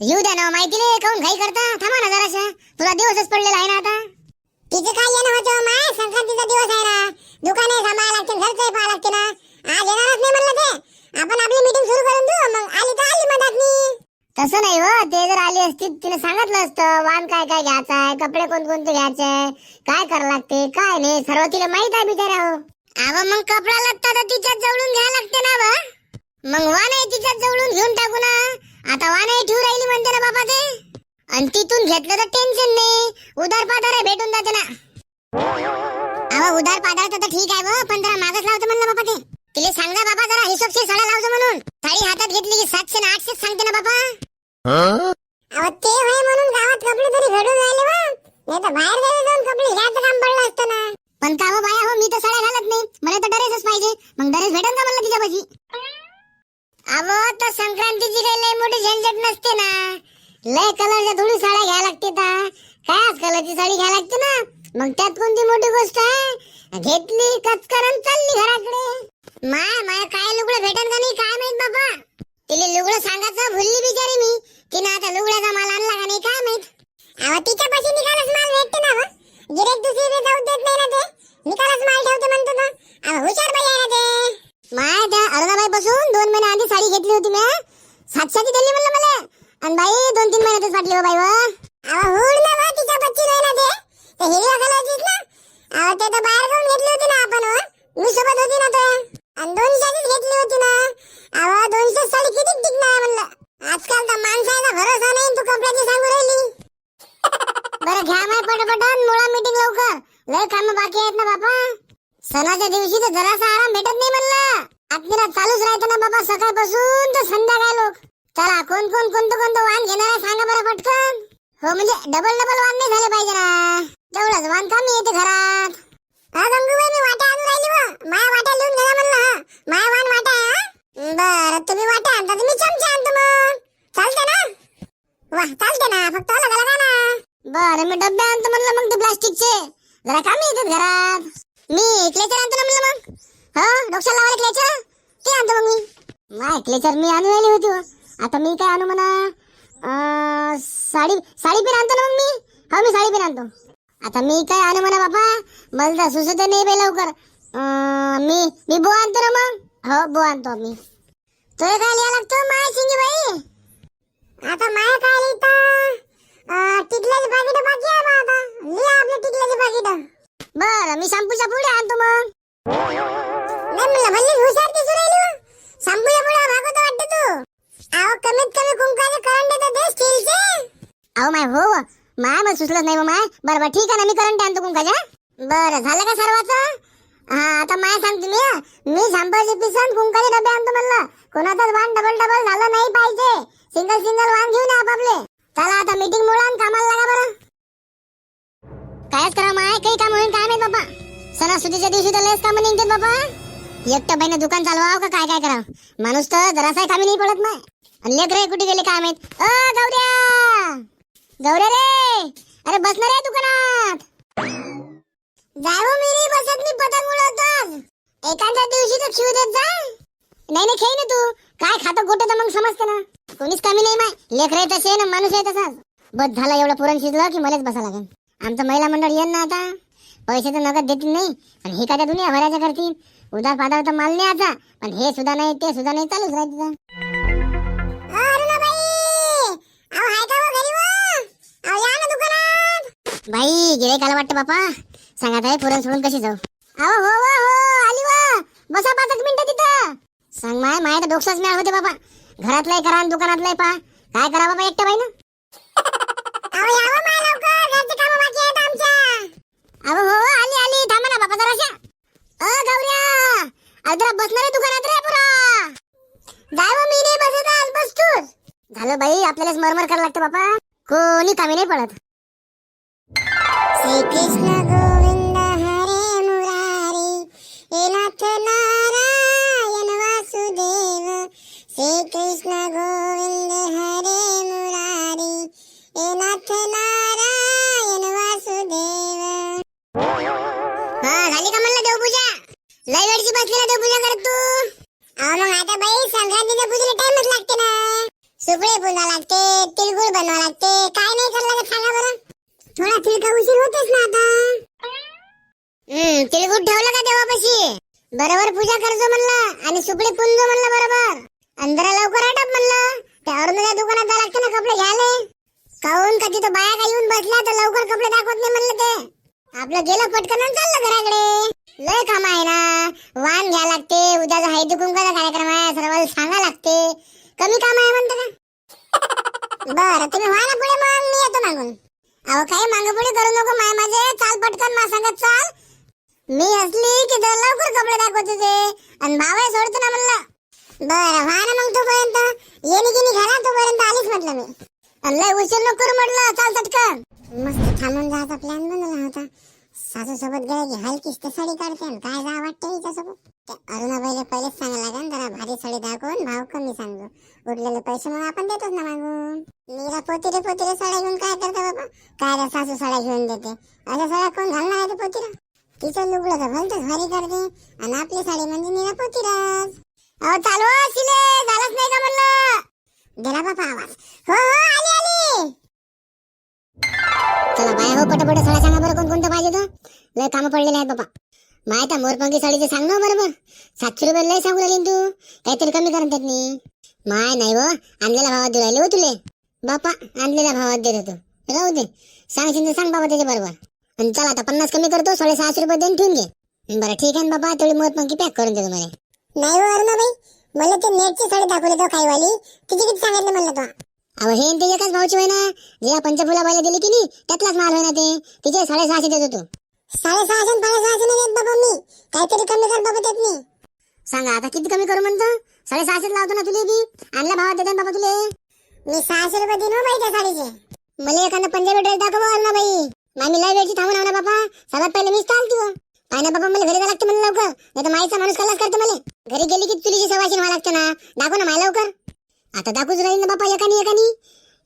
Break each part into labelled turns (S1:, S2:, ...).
S1: येऊ द्या ना माहिती नाही काऊन घाई करता? थांबा ना जराशा तुला दिवसच पडलेला आहे ना आता? तिचं काय येणं होतं माय संक्रांतीचा दिवस आहे ना. दुकाने सांभाळा लागते घरचं पाहा लागते ना आज येणारच नाही म्हणलं ते. आपण आपली मीटिंग सुरू करून देऊ मग आली तर आली मधातनी तसं नाही हो ते जर आली असती तिने सांगितलं असतं वाण काय काय घ्यायचं आहे कपडे कोणकोणते घ्यायचे काय करावं लागते काय नाही सर्व तिला माहीत आहे बिचारा हो. अव मग कपडा लागता तर तिच्यात जवळून घ्यायला लागते ना बा मग वाण आहे तिच्यात जवळून घेऊन टाकू ना. आता वाण आहे ठेवू राहिली म्हणते ना बाबा ते आणि तिथून घेतलं तर टेन्शन नाही. उधार पाधार आहे भेटून जाते ना. अहो उधार पाधार तर ठीक आहे बा पण जरा मागच लावतो म्हणलं बाबा ते तिला सांग ना बाबा जरा हिशोबशीर साड्या लावतो म्हणून. साडी हातात घेतली की सातशे ना आठशे सांगते ना बाबा अहो ते होय म्हणून गावात कपडे तरी घडून राहिले बा नाही तर बाहेर गावी जाऊन कपडे घ्यायचं काम पडलं असतं ना पण का हो बाया हो मी तर साड्या घालत नाही मला तर ड्रेसच पाहिजे मग ड्रेस भेटेल का म्हणलं तिच्यापाशी अहो तर संक्रांतीची काही लय मोठी झंझट नसते ना लय कलरच्या थोडी साड्या घ्यायला लागते ता काय कलरची साडी घ्यायला लागते ना मग त्यात कोणती मोठी गोष्ट आहे? घेतली कचकरण चालली घराकडे. माय माय काय लुगडं भेटन का नाही काय माहीत बाबा? तिले लुगडं सांगायचं भुलली बिचारी मी. तिनं आता लुगड्याचा माल आणला का नाही काय माहीत? अहो तिच्यापाशी निकालच माल भेटते ना हो? गिरेक दुसरीकडे जाऊ देत नाही ना ते. निकालच माल ठेवते म्हणतो ना अहो हुशार बाई आहे ना ते. माय त्या अरुणाबाई पासून दोन महिने आधी साडी घेतली होती मी सातशेची दिली म्हणलं मला. आणि बाई दोन तीन महिन्यातच फाटली हो बाई व अहो हुड ना हो, बा तिच्या बच्ची नाही ना ते. ते हिरव्या कलरचीच ना? अहो ते तर बाहेर जाऊन घेतली होती ना आपण व. मी सोबत होती ना तो. आणि दोनशेचीच घेतली होती ना. अहो दोनशे साडी किती टिकणार म्हणलं. आजकाल तर माणसाचा भरोसा नाही तू कपड्याची सांगू राहिली. बरं घ्या माय पटपटन. मुळा मीटिंग लवकर. लय काम बाकी आहेत ना बापा. सणाच्या दिवशी तर जरासा आराम भेटत नाही म्हणलं. आत्मीला चालूच राहतं ना बाबा सकाळपासून तर संध्याकाळ लोक. चला कोण कोण कोणतं कोणतं वाहन घेणार आहे सांगा बरं पटकन. हो म्हणजे डबल डबल वाहन नाही झाले पाहिजे ना. तेवढंच वाहन येते घरात. हा गंगूबाई मी वाटा आणून राहिली व माया वाटा लिहून घ्या म्हणलं हा. माया वाण वाट्या आहे हा. बरं तुम्ही वाटा आणता तुम्ही चमचे आणतो मग. चालते ना? वा चालते ना. फक्त अलग अलग आणा बरं मी डब्बे आणतो म्हणलं मग ते प्लास्टिकचे. जरा कमी येतात घरात. मी क्लेचर आणतो ना म्हणलं मग. हो डोक्याला लावायला क्लेचर ते आणतो मग मी. माय क्लेचर मी आणून राहिली होती हो. आता मी काय आणू म्हणा? अं, साडी साडी पण आणतो ना मग मी? हो मी साडी पण आणतो. आता मी काय आणू म्हणा बाबा मला तर सुचत नाही बाई लवकर. अं, मी मी बो आणतो ना मग? हो बो आणतो मी. तुला काय लिहा लागतो? माय शिंगी बाई? आता माया काय लिहिता? टिकल्याची पाकिट बाकी आहे बा आता. लिहा आपलं टिकल्याची पाकिट. बरं मी शॅम्पूच्या पुढे आणतो मग. नाही म्हणलं हुशार दिसू राहिली हो. शॅम्पूच्या पुढे भागवतो वाटतं तू. अहो कमीत कमी कुंकाचे करंट देतो स्टीलचे. अहो माय हो. हो. माय मग सुचलंच नाही माय. बरं बरं ठीक आहे ना मी करून करंट आणतो कुंकाच्या बरं झालं का सर्वाचं? हा आता माय सांगते मी. मी शॅम्पूची पिसन कुंकाचे डबे आणतो म्हणलं. कोणाचाच वाण डबल डबल झालं नाही पाहिजे. सिंगल सिंगल वाण घेऊन या आपापले. चला आता मीटिंग मुळे कामाला लागा बरं. कायच करा माय? काही काम होईल काय नाही बाबा सणासुदीच्या दिवशी तर लयच कामं निघते बाबा एकटं बाईनं दुकान चालवावं का काय काय करावं? माणूस तर जरासाही कामी नाही पडत नाही आणि लेकरं कुठे गेले काय माहीत? अ गौऱ्या! गौऱ्या रे! अरे बसणार आहे दुकानात! जाऊ हो मी नाही बसत मी पतंग उडवतो एखाद्या दिवशी तर शिव देत जा. नाही नाही खेळ ना तू. काय खातं गोट तर मग समजते ना. कोणीच कमी नाही माय. लेकर तसे ना माणूस आहे तसाच. बस झाला एवढं पुरण शिजलं की मलाच बसा लागेल. आमचं महिला मंडळ येईन ना आता. पैसे तर नगद देतील नाही. आणि हे काय त्या दुनिया भरायच्या करतील? उदार पाधार तर माल नाही आता. पण हे सुद्धा नाही ते सुद्धा नाही. चालूच राहते बाई गिरायकाला वाटतं बापा. सांगा ताई पुरण सोडून कशी जाऊ? अहो हो हो हो आली वा. बसा पाच एक मिनिटं तिथं. सांग माय माय तर डोकसाच मिळाल होते बाबा घरातलाय करा आणि दुकानातलाय पा. काय करा बाबा एकट्या बाई ना अहो हो हो, आली आली. थांबा ना बाबा जराशा. अ गौऱ्या. अरे जरा बसणार आहे दुकानात रे पुरा. जाय मी नाही बसत आज. बस तूच झालं बाई आपल्यालाच मरमर करायला लागतं बाबा कोणी कामी नाही पडत. लय वेळची बसली ना देव पूजा करत तू? अहो मग आता बाई संक्रांतीच्या पूजेला टाइमच लागते ना. सुपळे पुंजा लागते तिळगुळ बनवा लागते. काय नाही करायला सांगा बरं. थोडा तिळका उशीर होतेच ना आता? हम्म तिळगुट ठेवलं का देवापाशी? बरोबर पूजा करजो म्हणलं आणि सुपडे पुंजो म्हणलं बरोबर. अंधरा लवकर आटप म्हणलं त्या अरुणाच्या दुकानात जायला ना कपडे घ्यायले? काऊन का तिथं बाया का येऊन बसल्या तर लवकर कपडे दाखवत नाही म्हणलं ते? आपलं गेलं पटकन चाललं घराकडे. लय काम आहे ना. वाण घ्या लागते उद्याचा हळदी कुंकाचा कार्यक्रम आहे सर्वांना सांगा लागते. कमी काम आहे म्हणतं का? बरं तुम्ही व्हा ना पुढे मग मी येतो मागून. अहो काय चाल पटकन मा सांगत चाल. मी असली की तर लवकर कपडे दाखवत होते आणि भाव सोडतो ना म्हणलं. बरं व्हा ना मग तोपर्यंत. येणी गिनी घरा तोपर्यंत आलीच म्हटलं मी. आणि लय उशीर नको करू म्हटलं. चाल चटकन. मस्त थांबून जायचा प्लॅन बनवला होता. सासू सोबत गेला की हलकीच ते साडी काढते आणि काय जा वाटते हिच्यासोबत? त्या अरुणाबाईला पहिलेच सांगायला लागेल जरा भारी साडी दाखवून भाव कमी सांगू. उरलेले पैसे मग आपण देतोच ना मागून. मीरा पोतीरे पोतीरे साड्या घेऊन काय करता बाबा? काय रे सासू साड्या घेऊन देते? अशा साड्या कोण घालणार आहे पोतीरा? तिचं लुगडं तर भलतच भारी करते आणि आपली साडी म्हणजे मीरा पोतीराज अहो चालू हो, शिले. झालंच नाही का म्हणलं? दिला बाबा आवाज. हो हो आली आली. चला बाय हो पटापट साड्या सांगा बरं कोण कोणतं पाहिजे तर लय कामं पडलेले आहेत बापा. माहिती मोरपंखी साडीचे सांग ना हो बरोबर सातशे रुपये लय सांगू राहिली तू? काहीतरी कमी करून त्यात मी माय नाही हो आणलेल्या भावात देऊ राहिले हो तुले. बापा आणलेल्या भावात देत होतो. राहू दे. सांगशील तर सांग बाबा त्याच्या बरोबर. आणि चला आता पन्नास कमी करतो साडे सहाशे रुपये देऊन ठेवून घे. बरं ठीक आहे ना बाबा तेवढी मोरपंखी पॅक करून देतो मला. नाही हो अरुणाबाई मला ते नेटची साडी दाखवली तो काही वाली तिची किती सांगितलं म्हणलं तो? अहो हे आणि ते एकाच भाऊची होय ना जेव्हा पंचफुला बायला दिली की नाही त्यातलाच माल होय ना ते. तिचे साडेसहाशे देत होतो साडेसहाशे साडेसहाशे नाही देत बाबा मी. काहीतरी कमी कर बाबा त्यात मी सांगा आता किती कमी करू म्हणतो? साडेसहाशे लावतो ना तुले बी. आणल्या भावात देते ना बाबा तुले. मी सहाशे रुपये देईन हो बाई त्या साडीचे. मला एखादा पंजाबी ड्रेस दाखव ना बाई. मामी लय वेळची थांबून ना बाबा सगळ्यात पहिले मीच चालतो काय ना बाबा मला घरी जायला लागतं म्हणलं लवकर. नाही तर माईचा माणूस कलाच करतो मला. घरी गेली की तुझी सवाशी व्हावं लागतं ना. दाखव ना माय लवकर. आता दाखवूच राहील ना बापा एकानी एकानी.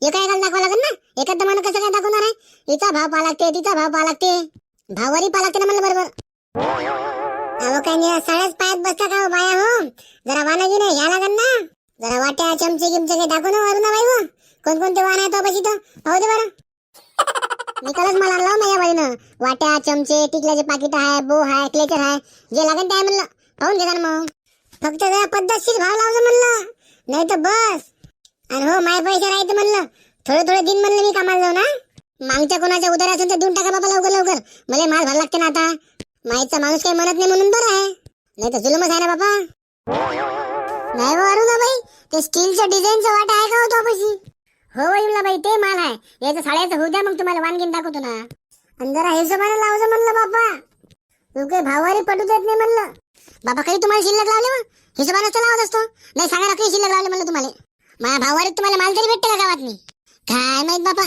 S1: एका एकाला दाखवा लागेल ना? एका दमानं कसं काय दाखवणार आहे? हिचा भाव पा लागते तिचा भाव पा लागते. भावारी पा लागते ना म्हणलं बरोबर. अहो काय नाही साड्याच पायात बसता का हो बाया हो? जरा वानागी नाही घ्या लागेल ना. जरा वाट्या चमचे गिमचे काही दाखव ना वरून बाई हो. कोणकोणते वाहन आहे तो बशी तो पाहू दे बरं. निकालच मला आणला हो माझ्या बाईनं. वाट्या चमचे टिकल्याचे पाकिट आहे बो आहे क्लेचर आहे. जे लागेल ते आहे म्हणलं. पाहून घेता ना मग. फक्त जरा पद्धतशीर भाव लावलं म्हणलं. नाही तर बस. आणि हो माय पैसे राहायचं म्हणलं. थोडे थोडे दिन म्हणलं मी कामाला जाऊ ना मागच्या कोणाच्या उधार असेल तर देऊन टाका बाबा लवकर लवकर. मला माल भर लागते ना आता. माईचा माणूस काही म्हणत नाही म्हणून बरं आहे. नाही तर जुलमच आहे ना बाबा. नाही हो, बा अरुणा हो बाई ते स्टीलचं डिझाईनचं वाट आहे का होतो पशी हो वहिमला हो बाई ते माल आहे. याचं साड्याचं होऊ द्या मग तुम्हाला वानगीन दाखवतो ना. आणि जरा हिशोबाने लावचं म्हणलं बाप्पा तू काही भावारी पटू देत नाही म्हणलं. बाबा काही तुम्हाला शिल्लक लावले मग? हिशोबाने तर लावत असतो. नाही सांगा काही शिल्लक लावले म्हणलं तुम्हाला. माझ्या भावारीत तुम्हाला माल तरी भेटते का गावात मी काय माहीत बापा.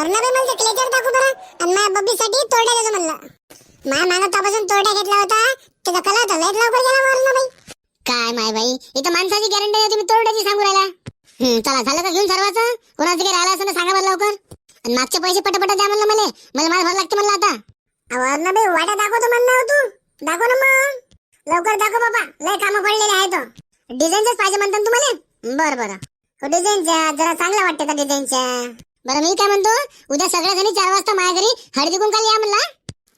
S1: अर्णबाई मला क्लेचर दाखवू बरं. आणि माझ्या बब्बीसाठी तोरड्या देतो म्हणलं. माझ्या मागं तपासून तोरड्या घेतला होता. त्याचा कलर होता. लयच लवकर गेला अर्णबाई. काय माय बाई. इथं माणसाची गॅरंटी आहे तुम्ही तोरड्याची सांगू राहिला. चला झालं का घेऊन सर्वांचं? कोणाचं काही राहिलं असं ना सांगा बरं लवकर. आणि मागचे पैसे पटापट द्या म्हणलं मला. मला माल भरायला लागते म्हणलं आता. अहो अर्णबाई वाटा दाखवतो म्हणलं हो तू. दाखव ना मग. लवकर दाखव बाबा. लय कामं पडलेले आहेत हो. डिझाईनच पाहिजे म्हणतात तुम्हाला? बरं बरं. हो डिझाईनच्या. जरा चांगलं वाटते का डिझाईनच्या? बरं मी काय म्हणतो? उद्या सगळ्या जणी चार वाजता माझ्या घरी हळदी कुंकाला या म्हणला.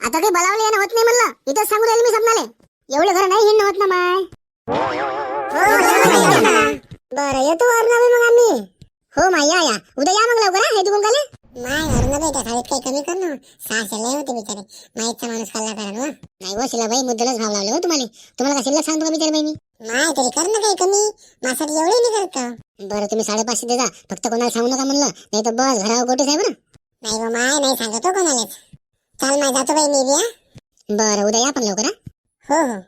S1: आता काही बलावले येणं होत नाही म्हणलं. इथं सांगू राहिले मी स्वप्नाले. एवढं घर नाही हिंड होत ना माय. हो, हो, बरं येतो मग आम्ही. हो माय या या. उद्या या मग लवकर हळदी कुंकाले माय अर्णवे त्या साडीत काही कमी कर ना. सहाशे लय होते बिचारे. माईचा माणूस खाल्ला कारण हो नाही हो शिलाबाई मुद्दलच भाव लावले हो तुम्हाला. तुम्हाला का शिल्लक सांगतो का बिचारे बाई मी माय तरी कर ना काही कमी. माझ्यासाठी एवढे नाही करत का? बरं तुम्ही साडेपाचशे दे जा. फक्त कोणाला सांगू नका म्हणलं. नाही तर बस घरावर गोटे साहेब ना. नाही गो माय नाही सांगतो कोणालाच. चाल माय जातो बाई मी बी हा. बरं उद्या या पण लवकर हा. हो हो.